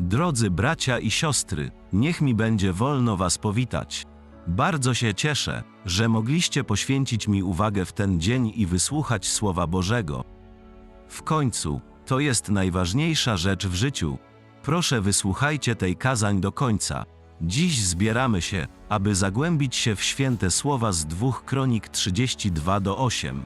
Drodzy bracia i siostry, niech mi będzie wolno Was powitać. Bardzo się cieszę, że mogliście poświęcić mi uwagę w ten dzień i wysłuchać Słowa Bożego. W końcu, to jest najważniejsza rzecz w życiu. Proszę wysłuchajcie tej kazań do końca. Dziś zbieramy się, aby zagłębić się w święte słowa z dwóch kronik 32 do 8,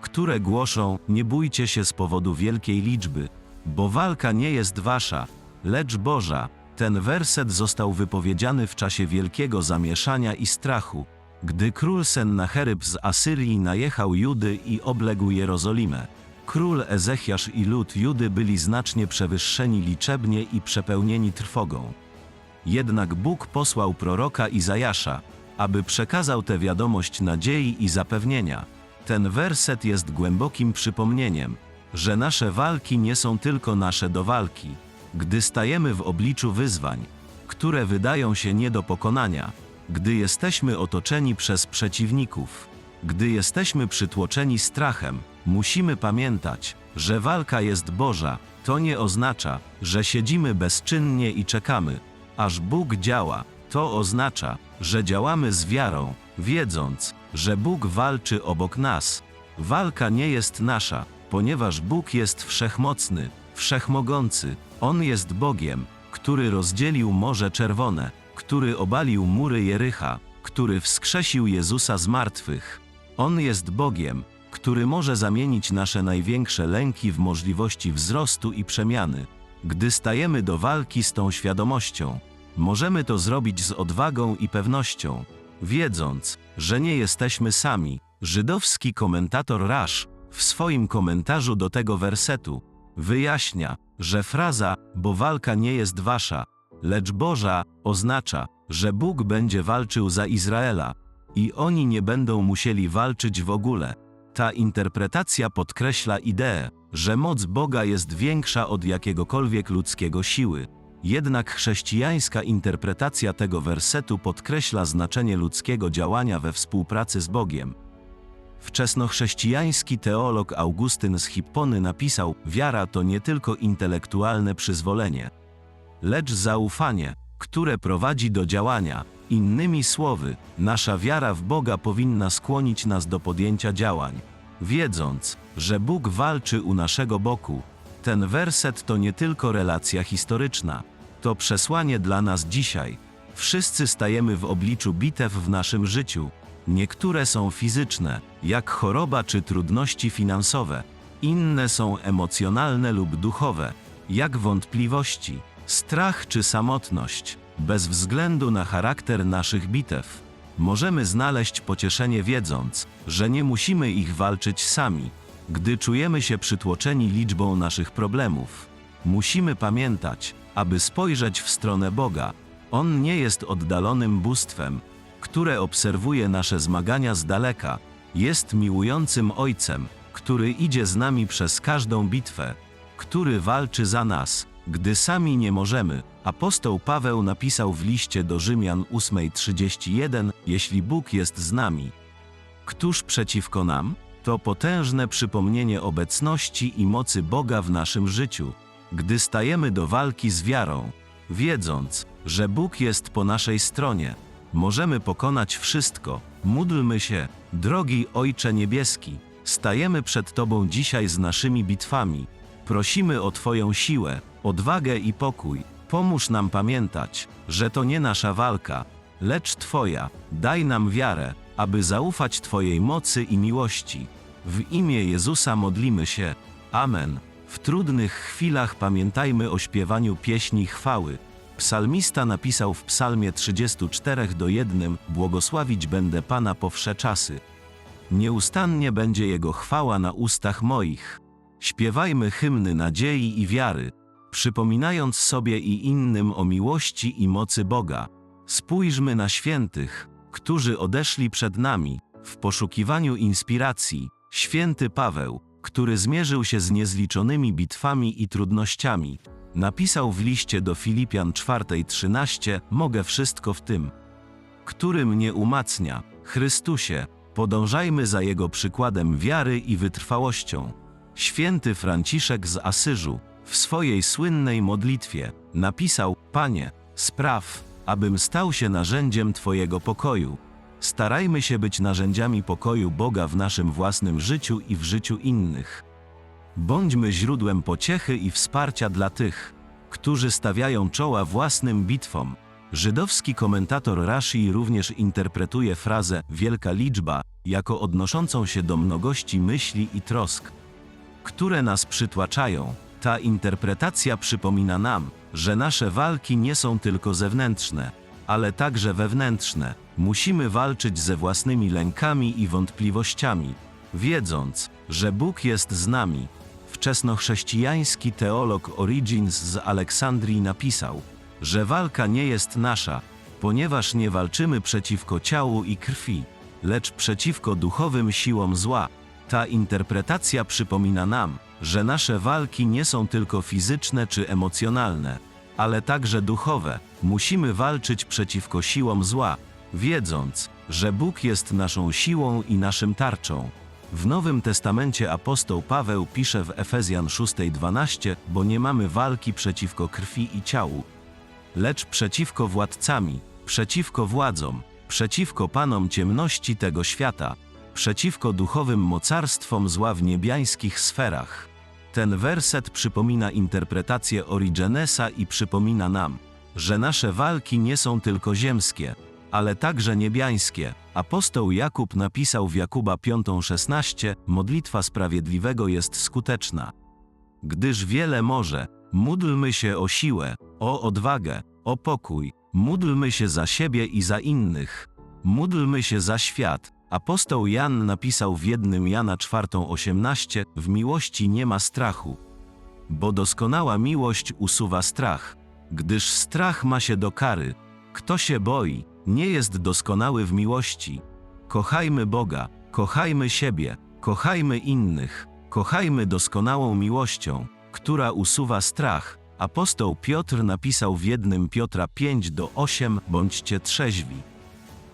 które głoszą: Nie bójcie się z powodu wielkiej liczby, bo walka nie jest wasza, lecz Boża. Ten werset został wypowiedziany w czasie wielkiego zamieszania i strachu, gdy król Sennacheryb z Asyrii najechał Judy i obległ Jerozolimę. Król Ezechiasz i lud Judy byli znacznie przewyższeni liczebnie i przepełnieni trwogą. Jednak Bóg posłał proroka Izajasza, aby przekazał tę wiadomość nadziei i zapewnienia. Ten werset jest głębokim przypomnieniem, że nasze walki nie są tylko nasze do walki. Gdy stajemy w obliczu wyzwań, które wydają się nie do pokonania, gdy jesteśmy otoczeni przez przeciwników, gdy jesteśmy przytłoczeni strachem, musimy pamiętać, że walka jest Boża. To nie oznacza, że siedzimy bezczynnie i czekamy, aż Bóg działa. To oznacza, że działamy z wiarą, wiedząc, że Bóg walczy obok nas. Walka nie jest nasza, ponieważ Bóg jest wszechmocny, wszechmogący. On jest Bogiem, który rozdzielił Morze Czerwone, który obalił mury Jericha, który wskrzesił Jezusa z martwych. On jest Bogiem, który może zamienić nasze największe lęki w możliwości wzrostu i przemiany. Gdy stajemy do walki z tą świadomością, możemy to zrobić z odwagą i pewnością, wiedząc, że nie jesteśmy sami. Żydowski komentator Rasz w swoim komentarzu do tego wersetu wyjaśnia, że fraza, bo walka nie jest wasza, lecz Boża, oznacza, że Bóg będzie walczył za Izraela i oni nie będą musieli walczyć w ogóle. Ta interpretacja podkreśla ideę, że moc Boga jest większa od jakiegokolwiek ludzkiego siły. Jednak chrześcijańska interpretacja tego wersetu podkreśla znaczenie ludzkiego działania we współpracy z Bogiem. Wczesnochrześcijański teolog Augustyn z Hippony napisał: Wiara to nie tylko intelektualne przyzwolenie, lecz zaufanie, które prowadzi do działania. Innymi słowy, nasza wiara w Boga powinna skłonić nas do podjęcia działań, wiedząc, że Bóg walczy u naszego boku. Ten werset to nie tylko relacja historyczna, to przesłanie dla nas dzisiaj. Wszyscy stajemy w obliczu bitew w naszym życiu. Niektóre są fizyczne, jak choroba czy trudności finansowe, inne są emocjonalne lub duchowe, jak wątpliwości, strach czy samotność. Bez względu na charakter naszych bitew, możemy znaleźć pocieszenie wiedząc, że nie musimy ich walczyć sami. Gdy czujemy się przytłoczeni liczbą naszych problemów, musimy pamiętać, aby spojrzeć w stronę Boga. On nie jest oddalonym bóstwem, które obserwuje nasze zmagania z daleka. Jest miłującym Ojcem, który idzie z nami przez każdą bitwę, który walczy za nas, gdy sami nie możemy. Apostoł Paweł napisał w liście do Rzymian 8:31: Jeśli Bóg jest z nami, któż przeciwko nam? To potężne przypomnienie obecności i mocy Boga w naszym życiu, gdy stajemy do walki z wiarą, wiedząc, że Bóg jest po naszej stronie. Możemy pokonać wszystko. Módlmy się, drogi Ojcze Niebieski. Stajemy przed Tobą dzisiaj z naszymi bitwami. Prosimy o Twoją siłę, odwagę i pokój. Pomóż nam pamiętać, że to nie nasza walka, lecz Twoja. Daj nam wiarę, aby zaufać Twojej mocy i miłości. W imię Jezusa modlimy się. Amen. W trudnych chwilach pamiętajmy o śpiewaniu pieśni chwały. Psalmista napisał w Psalmie 34 do 1: Błogosławić będę Pana po wsze czasy. Nieustannie będzie Jego chwała na ustach moich. Śpiewajmy hymny nadziei i wiary, przypominając sobie i innym o miłości i mocy Boga. Spójrzmy na świętych, którzy odeszli przed nami, w poszukiwaniu inspiracji. Święty Paweł, który zmierzył się z niezliczonymi bitwami i trudnościami, napisał w liście do Filipian 4:13: Mogę wszystko w tym, który mnie umacnia, Chrystusie. Podążajmy za Jego przykładem wiary i wytrwałością. Święty Franciszek z Asyżu, W swojej słynnej modlitwie napisał: Panie, spraw, abym stał się narzędziem Twojego pokoju. Starajmy się być narzędziami pokoju Boga w naszym własnym życiu i w życiu innych. Bądźmy źródłem pociechy i wsparcia dla tych, którzy stawiają czoła własnym bitwom. Żydowski komentator Rashi również interpretuje frazę wielka liczba jako odnoszącą się do mnogości myśli i trosk, które nas przytłaczają. Ta interpretacja przypomina nam, że nasze walki nie są tylko zewnętrzne, ale także wewnętrzne. Musimy walczyć ze własnymi lękami i wątpliwościami, wiedząc, że Bóg jest z nami. Wczesnochrześcijański teolog Origins z Aleksandrii napisał, że walka nie jest nasza, ponieważ nie walczymy przeciwko ciału i krwi, lecz przeciwko duchowym siłom zła. Ta interpretacja przypomina nam, że nasze walki nie są tylko fizyczne czy emocjonalne, ale także duchowe. Musimy walczyć przeciwko siłom zła, wiedząc, że Bóg jest naszą siłą i naszym tarczą. W Nowym Testamencie apostoł Paweł pisze w Efezjan 6:12, bo nie mamy walki przeciwko krwi i ciału, lecz przeciwko władcami, przeciwko władzom, przeciwko panom ciemności tego świata, przeciwko duchowym mocarstwom zła w niebiańskich sferach. Ten werset przypomina interpretację Origenesa i przypomina nam, że nasze walki nie są tylko ziemskie, ale także niebiańskie. Apostoł Jakub napisał w Jakuba 5:16: Modlitwa sprawiedliwego jest skuteczna. Gdyż wiele może, módlmy się o siłę, o odwagę, o pokój, módlmy się za siebie i za innych. Módlmy się za świat. Apostoł Jan napisał w jednym Jana 4:18: W miłości nie ma strachu, bo doskonała miłość usuwa strach, gdyż strach ma się do kary. Kto się boi, nie jest doskonały w miłości. Kochajmy Boga, kochajmy siebie, kochajmy innych, kochajmy doskonałą miłością, która usuwa strach. Apostoł Piotr napisał w jednym Piotra 5 do 8: Bądźcie trzeźwi.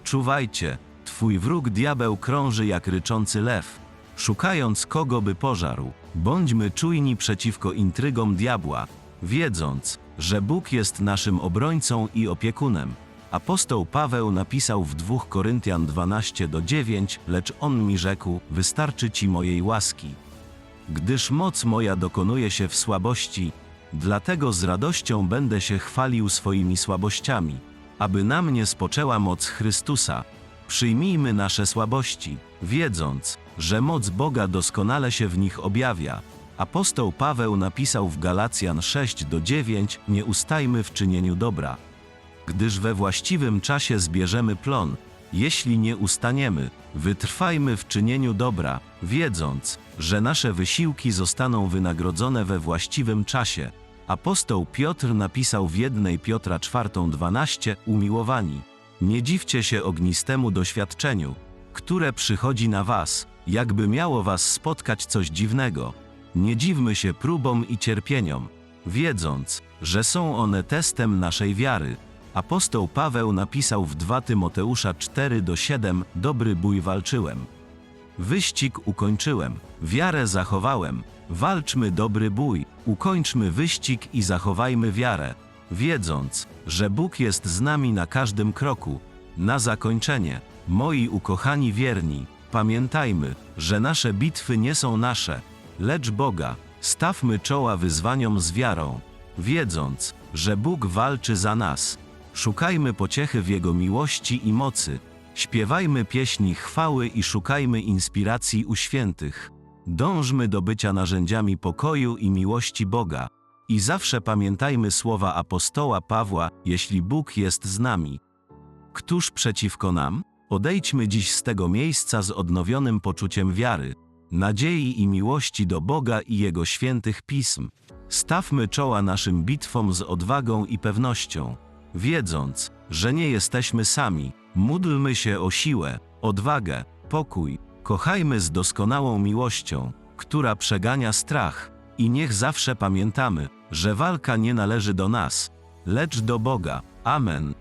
Czuwajcie, twój wróg diabeł krąży jak ryczący lew, szukając kogo by pożarł. Bądźmy czujni przeciwko intrygom diabła, wiedząc, że Bóg jest naszym obrońcą i opiekunem. Apostoł Paweł napisał w 2 Koryntian 12 do 9, lecz on mi rzekł: Wystarczy ci mojej łaski. Gdyż moc moja dokonuje się w słabości, dlatego z radością będę się chwalił swoimi słabościami, aby na mnie spoczęła moc Chrystusa. Przyjmijmy nasze słabości, wiedząc, że moc Boga doskonale się w nich objawia. Apostoł Paweł napisał w Galacjan 6 do 9: Nie ustajmy w czynieniu dobra, gdyż we właściwym czasie zbierzemy plon. Jeśli nie ustaniemy, wytrwajmy w czynieniu dobra, wiedząc, że nasze wysiłki zostaną wynagrodzone we właściwym czasie. Apostoł Piotr napisał w jednej Piotra 4:12 Umiłowani, nie dziwcie się ognistemu doświadczeniu, które przychodzi na was, jakby miało was spotkać coś dziwnego. Nie dziwmy się próbom i cierpieniom, wiedząc, że są one testem naszej wiary. Apostoł Paweł napisał w 2 Tymoteusza 4 do 7: Dobry bój walczyłem. Wyścig ukończyłem, wiarę zachowałem. Walczmy dobry bój, ukończmy wyścig i zachowajmy wiarę, wiedząc, że Bóg jest z nami na każdym kroku. Na zakończenie, moi ukochani wierni, pamiętajmy, że nasze bitwy nie są nasze, lecz Boga. Stawmy czoła wyzwaniom z wiarą, wiedząc, że Bóg walczy za nas. Szukajmy pociechy w Jego miłości i mocy. Śpiewajmy pieśni chwały i szukajmy inspiracji u świętych. Dążmy do bycia narzędziami pokoju i miłości Boga. I zawsze pamiętajmy słowa apostoła Pawła: Jeśli Bóg jest z nami, któż przeciwko nam? Odejdźmy dziś z tego miejsca z odnowionym poczuciem wiary, nadziei i miłości do Boga i Jego świętych pism. Stawmy czoła naszym bitwom z odwagą i pewnością, wiedząc, że nie jesteśmy sami. Módlmy się o siłę, odwagę, pokój, kochajmy z doskonałą miłością, która przegania strach, i niech zawsze pamiętamy, że walka nie należy do nas, lecz do Boga. Amen.